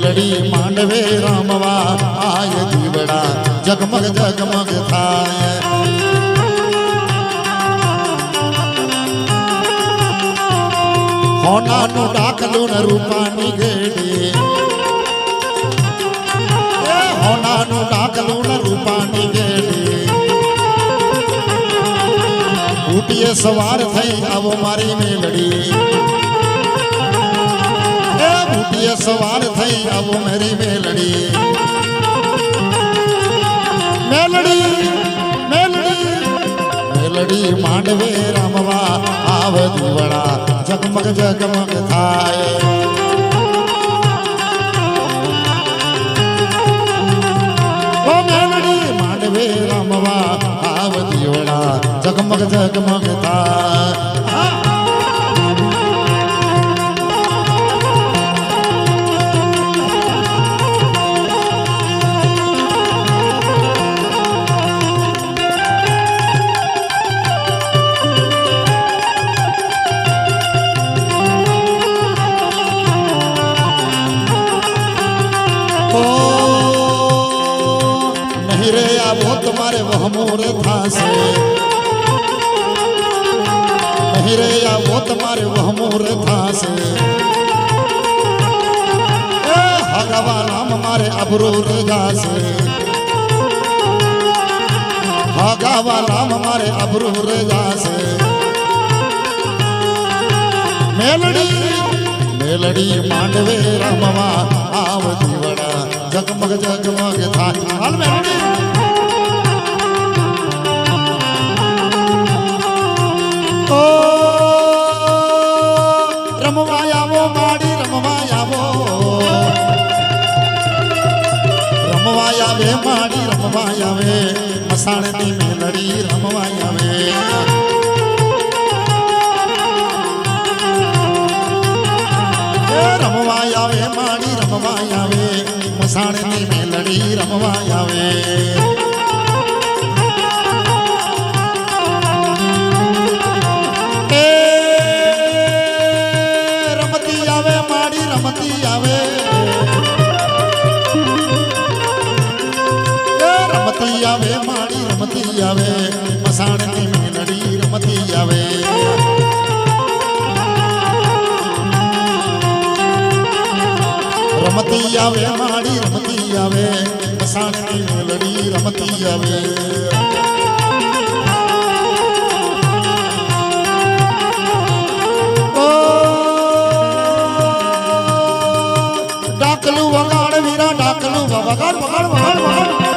મેલડી માંડવે રામવા આય દીવડા જગમગ જગમગ થાય. હોનાનું ડાકલું રૂપાની ગેડી ઉટીએ સવાર થઈ, આવો મારી મેલડી. એ ઉટીએ સવાર થઈ, આવો મારી મેલડી. મેલડી મેલડી મેલડી માંડવે રમવા, આવ દીવડા, જગમગ જગમગ થાય. ઓ મેલડી, માંડવે રમવા, આવ દીવડા જગમગ ઝગમગતા નહીં રે આવો તમારે વહમોર થાશે નહીં રે આવો તમારે વહમોર થાશે હગવા નામ મારે અબરૂર જાશે. હગાવા નામ મારે અબરૂર જાશે. મેલડી મેલડી માંડવે રમવા આવ દીવડા જગમગ જગમગ થાય. હાલ મેલડી. આવે રમવા આવે. મસાણની મેલડી રમવા આવે. રમવા આવે, માડી રમવા આવે. મસાણની મેલડી રમવા આવે. રમતી આવે, માડી રમતી આવે. રમતી આવે, મસાણની મેલડી રમતી આવે. રમતી આવે, માડી રમતી આવે, મસાણની મેલડી રમતી આવે. ડાકલું વગાડ, વીરા ડાકલું વગાડ વગાડ વગાડ વગાડ.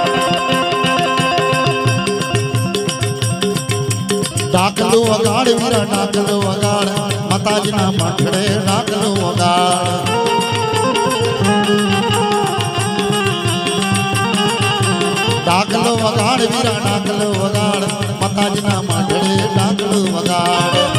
ડાકલું વગાડ વીરા ડાકલો વગાડ. માતાજીના મઠડે ડાકલો વગાડ. ડાકલો વગાડ વીરા ડાકલો વગાડ. માતાજીના માઢડે ડાકલો વગાડ.